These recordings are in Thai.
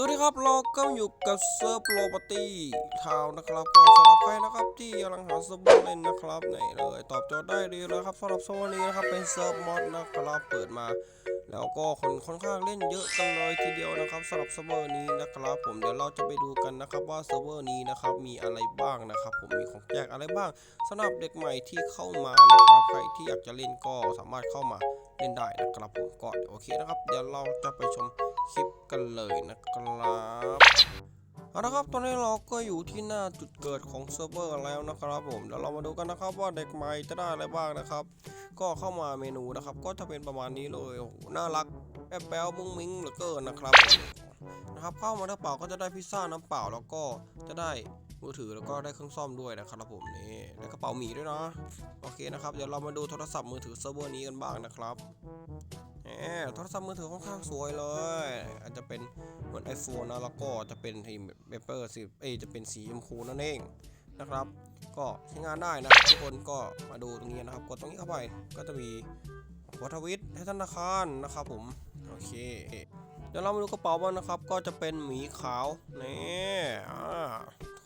สวัสดีครับเราก็อยู่กับเซิร์ฟโรปตี้ทาวนะครับก็สำหรับใครนะครับที่กำลังหาเซิร์ฟเล่นนะครับไหนเลยตอบโจทย์ได้ดีเลยครับสำหรับโซนนี้นะครับเป็นเซิร์ฟมอดนะครับเปิดมา แล้วก็คนค่อนข้างเล่นเยอะกันเลยทีเดียวนะครับสำหรับเซิร์ฟนี้นะครับ ผมเดี๋ยวเราจะไปดูกันนะครับว่าเซิร์ฟนี้นะครับมีอะไรบ้างนะครับ ผมมีของแจกอะไรบ้างสำหรับเด็กใหม่ที่เข้ามานะครับใครที่อยากจะเล่นก็สามารถเข้ามา เล่นได้นะครับผมก็โอเคนะครับ เดี๋ยวเราจะไปชมคลิปกันเลยนะครับเอาละครับตอนนี้เราก็อยู่ที่หน้าจุดเกิดของเซิร์ฟเวอร์แล้วนะครับผมเดี๋ยวเรามาดูกันนะครับว่าเด็กใหม่จะได้อะไรบ้างนะครับ ก็เข้ามาเมนูนะครับ ก็จะเป็นประมาณนี้เลยโอ้โหน่ารักแอบแป๊วมุ้งมิ้งเหลือเกินนะครับนะครับเข้ามาน้ำเปล่าก็จะได้พิซซ่าน้ำเปล่าแล้วก็จะได้ มือถือแล้วก็ได้เครื่องซ่อมด้วยนะครับผมนี่ได้กระเป๋าหมีด้วยเนาะโอเคนะครับเดี๋ยวเรามาดูโทรศัพท์มือถือเซิร์ฟเวอร์นี้กันบ้างนะครับแหมโทรศัพท์มือถือค่อนข้างสวยเลย อาจจะเป็นเหมือน iPhone นะแล้วก็จะเป็นทีมเปเปอร์สีเอจะเป็นสีชมพูนั่นเองนะครับ ก็ใช้งานได้นะทุกคนก็มาดูตรงนี้นะครับ กดตรงนี้เข้าไปก็จะมีวัฒวิทย์ให้ธนาคารนะครับผมโอเคเดี๋ยวเรามาดูกระเป๋าบ้างนะครับ ก็จะเป็นหมีขาวนี่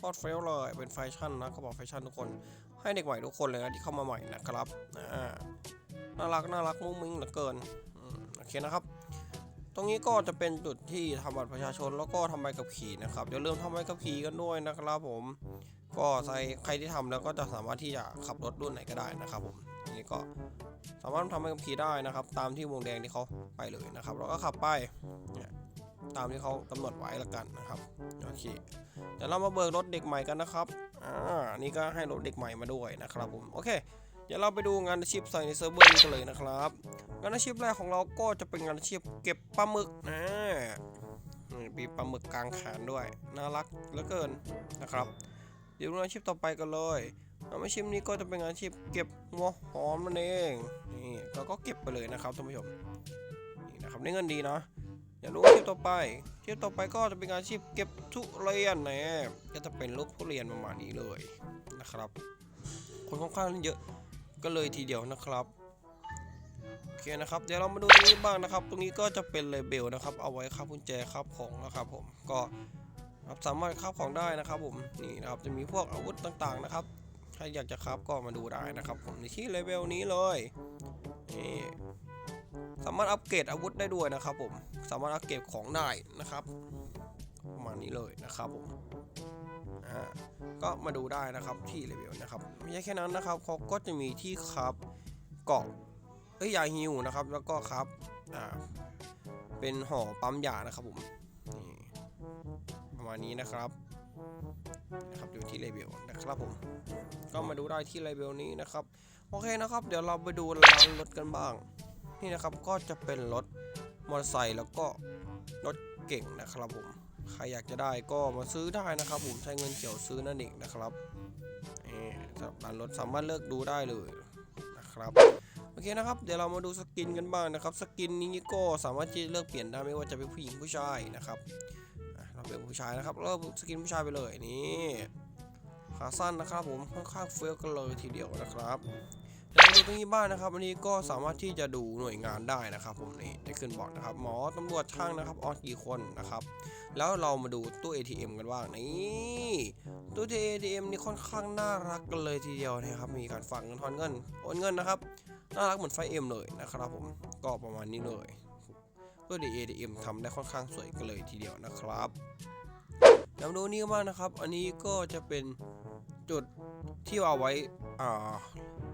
อ่าทอดเฟลเลยเป็นแฟชั่นนะกระเป๋าแฟชั่นทุกคน ให้เด็กใหม่ทุกคนเลยนะที่เข้ามาใหม่นะครับน่ารักน่ารักมุ้งมิ้งเหลือเกินอโอเคนะครับตรงนี้ก็จะเป็นจุดที่ทำบัตรประชาชนแล้วก็ทำใบขับขี่นะครับเดี๋ยวเริ่มทำใบขับขี่กันด้วยนะครับผม ก็ใส่ใครที่ทำแล้วก็จะสามารถที่จะขับรถรุ่นไหนก็ได้นะครับผมนี่ก็สามารถทำให้ขับขี่ได้นะครับ ตามที่วงแดงที่เขาไปเลยนะครับเราก็ขับไป ตามที่เขากำหนดไว้ละกันนะครับโอเคเดี๋ยวเรามาเบิกรถเด็กใหม่กันนะครับอ่านี่ก็ให้รถเด็กใหม่มาด้วยนะครับผมโอเคเดี๋ยวเราไปดูงานอาชีพใส่ในเซิร์ฟเวอร์นี้กันเลยนะครับ งานอาชีพแรกของเราก็จะเป็นงานอาชีพเก็บปลาหมึกนะนี่มีปลาหมึกกลางแขนด้วย น่ารักเหลือเกินนะครับ เดี๋ยวงานอาชีพต่อไปกันเลยงานอาชีพนี้ก็จะเป็นงานอาชีพเก็บหัวหอมนั่นเองนี่เราก็เก็บไปเลยนะครับท่านผู้ชมนี่นะครับได้เงินดีเนาะ อย่ารู้อาชีพต่อไปอาชีพต่อไปก็จะเป็นงานอาชีพเก็บทุเรียนนะก็จะเป็นลูกทุเรียนประมาณนี้เลยนะครับ คนค่อนข้างเยอะก็เลยทีเดียวนะครับโอเคนะครับเดี๋ยวเรามาดูตรงนี้บ้างนะครับ ตรงนี้ก็จะเป็นเลเบลนะครับ เอาไว้ครับกุญแจครับของนะครับ ผมก็ครับสามารถคราบของได้นะครับผมนี่นะครับจะมีพวกอาวุธต่างๆนะครับใครอยากจะคราบก็มาดูได้นะครับ ผมในที่เลเวลนี้เลยนี่ สามารถอัปเกรดอาวุธได้ด้วยนะครับผม สามารถอัปเกรดของได้นะครับประมาณนี้เลยนะครับผมอ่าก็มาดูได้นะครับที่เลเวลนะครับ ไม่ใช่แค่นั้นนะครับเขาก็จะมีที่ครับเกาะเอ้ยยาฮิวนะครับ แล้วก็ครับอ่าเป็นห่อปั๊มยานะครับผมนี่ประมาณนี้นะครับนะครับอยู่ที่เลเวลนะครับผม ก็มาดูได้ที่เลเวลนี้นะครับ โอเคนะครับ เดี๋ยวเราไปดูร้านรถกันบ้าง นี่นะครับก็จะเป็นรถมอเตอร์ไซค์แล้วก็รถเก่งนะครับผมใครอยากจะได้ก็มาซื้อได้นะครับ ผมใช้เงินเกี่ยวซื้อนั่นเองนะครับนี่สำหรับร้านรถสามารถเลือกดูได้เลยนะครับโอเคนะครับเดี๋ยวเรามาดูสกินกันบ้างนะครับ สกินนี้ก็สามารถที่เลือกเปลี่ยนได้ไม่ว่าจะเป็นผู้หญิงผู้ชายนะครับเราเป็นผู้ชายนะครับเริ่มสกินผู้ชายไปเลยนี่ขาสั้นนะครับผมค่อนข้างเฟี้ยวกันเลยทีเดียวนะครับ เดี๋ยวมาดูตรงนี้บ้างนะครับอันนี้ก็สามารถที่จะดูหน่วยงานได้นะครับ ผมนี่ได้ขึ้นบอกนะครับ หมอตำรวจช่างนะครับออนกี่คนนะครับ แล้วเรามาดูตู้ ATM กันบ้างนี่ตู้ ATM นี่ค่อนข้างน่ารักกันเลยทีเดียวนะครับ มีการฝากเงินทอนเงินโอนเงินนะครับน่ารักเหมือนไฟเอ็มเลยนะครับ ผมก็ประมาณนี้เลยตัว ATM ทำได้ค่อนข้างสวยกันเลยทีเดียวนะครับแล้วดูนี่บ้างนะครับ อันนี้ก็จะเป็น จุดที่เอาไว้อ่า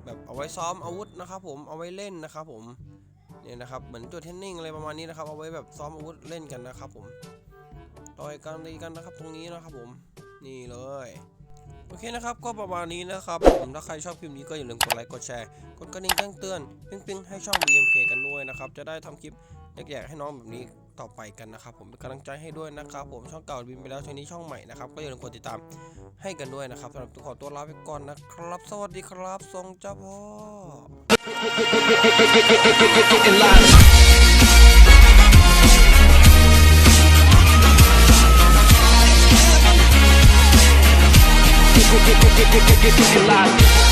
แบบเอาไว้ซ้อมอาวุธนะครับผมเอาไว้เล่นนะครับผมเนี่ยนะครับเหมือนจุดเทนนิ่งอะไรประมาณนี้นะครับเอาไว้แบบซ้อมอาวุธเล่นกันนะครับผมต่อยกันตีกันนะครับตรงนี้นะครับผมนี่เลยโอเคนะครับก็ประมาณนี้นะครับผมถ้าใครชอบคลิปนี้ก็อย่าลืมกดไลค์กดแชร์กดกระดิ่งแจ้งเตือน ปิ๊งๆให้ช่อง BMK กันด้วยนะครับจะได้ทำคลิปอยกๆให้น้องแบบนี้ ต่อไปกันนะครับผมเป็นกำลังใจให้ด้วยนะครับ ผมช่องเก่าบินไปแล้วช่วงนี้ช่องใหม่นะครับก็อย่าลืมกดติดตามให้กันด้วยนะครับสำหรับทุกขอตัวลาไปก่อนนะครับ สวัสดีครับทรงเจ้าพ่อ Get, get, get, get, get, get, get, get, get, get, get, get, get, get, get, get, get, get, get, get,